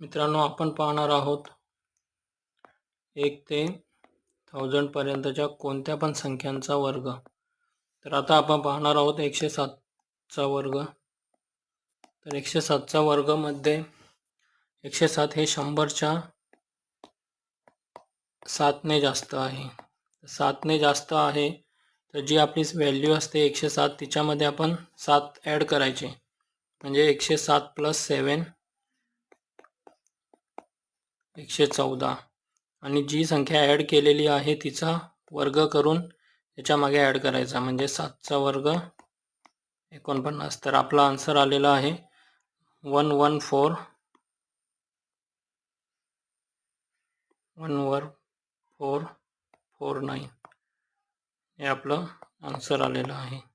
मित्रांनो आपण पाहणार आहोत एक ते थाउजंडपर्यंतच्या कोणत्या पण संख्यांचा वर्ग. तर आता आपण पाहणार आहोत एकशे सातचा वर्ग. तर एकशे सातचा वर्गमध्ये एकशे सात हे शंभरच्या सातने जास्त आहे. सातने जास्त आहे तर जी आपली व्हॅल्यू असते एकशे सात तिच्यामध्ये आपण सात ॲड करायचे. म्हणजे एकशे सात प्लस सेवन एकशे चौदा. आणि जी संख्या ॲड केलेली आहे तिचा वर्ग करून त्याच्यामागे ॲड करायचा. म्हणजे सातचा वर्ग एकोणपन्नास. तर आपला आन्सर आलेला आहे वन वन फोर. वन वर फोर फोर नाईन. हे आपलं आन्सर आलेलं आहे.